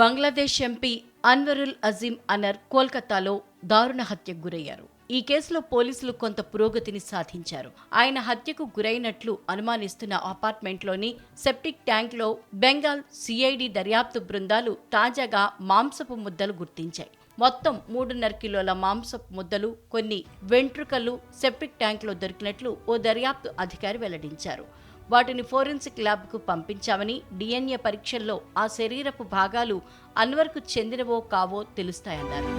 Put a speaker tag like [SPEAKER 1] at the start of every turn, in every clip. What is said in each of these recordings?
[SPEAKER 1] Bangladesh MP Anwarul Azim Anar కోల్కతాలో దారుణ హత్యకు గురయ్యారు. ఈ కేసులో పోలీసులు కొంత పురోగతిని సాధించారు. ఆయన హత్యకు గురైనట్లు అనుమానిస్తున్న అపార్ట్మెంట్లోని సెప్టిక్ ట్యాంక్లో బెంగాల్ సిఐడి దర్యాప్తు బృందాలు తాజాగా మాంసపు ముద్దలు గుర్తించాయి. మొత్తం మూడున్నర కిలోల మాంసపు ముద్దలు కొన్ని వెంట్రుకలు సెప్టిక్ ట్యాంక్లో దొరికినట్లు ఓ దర్యాప్తు అధికారి వెల్లడించారు. వాటిని ఫోరెన్సిక్ ల్యాబ్కు పంపించామని డిఎన్ఏ పరీక్షల్లో ఆ శరీరపు భాగాలు అన్వర్కు చెందినవో కావో తెలుస్తాయన్నారు.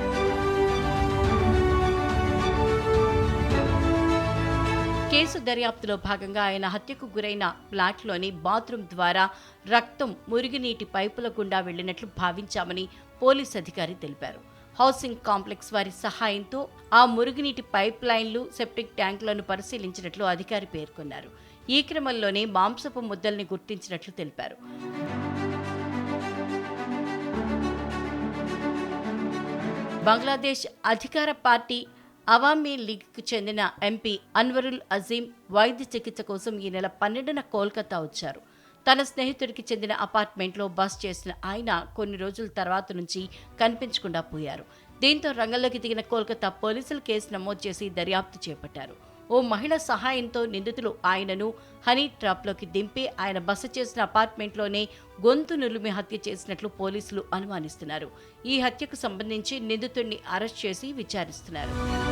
[SPEAKER 1] కేసు దర్యాప్తులో భాగంగా ఆయన హత్యకు గురైన ఫ్లాట్లోని బాత్రూం ద్వారా రక్తం మురుగునీటి పైపుల గుండా వెళ్ళినట్లు భావించామని పోలీస్ అధికారి తెలిపారు. హౌసింగ్ కాంప్లెక్స్ వారి సహాయంతో ఆ మురుగునీటి పైప్ లైన్లు సెప్టిక్ ట్యాంకులను పరిశీలించినట్లు అధికారి పేర్కొన్నారు. ఈ క్రమంలోనే మాంసపు ముద్దల్ని గుర్తించినట్లు తెలిపారు. బంగ్లాదేశ్ అధికార పార్టీ అవామీ లీగ్కు చెందిన ఎంపీ అన్వరుల్ అజీం వైద్య చికిత్స కోసం ఈ నెల పన్నెండున కోల్కతా వచ్చారు. తన స్నేహితుడికి చెందిన అపార్ట్మెంట్లో బస్ చేసిన ఆయన కొన్ని రోజుల తర్వాత నుంచి కనిపించకుండా పోయారు. దీంతో రంగంలోకి దిగిన కోల్కతా పోలీసులు కేసు నమోదు చేసి దర్యాప్తు చేపట్టారు. ఓ మహిళ సహాయంతో నిందితులు ఆయనను హనీ ట్రాప్లోకి దింపి ఆయన బస చేసిన అపార్ట్మెంట్లోనే గొంతు నులిమి హత్య చేసినట్లు పోలీసులు అనుమానిస్తున్నారు. ఈ హత్యకు సంబంధించి నిందితుడిని అరెస్ట్ చేసి విచారిస్తున్నారు.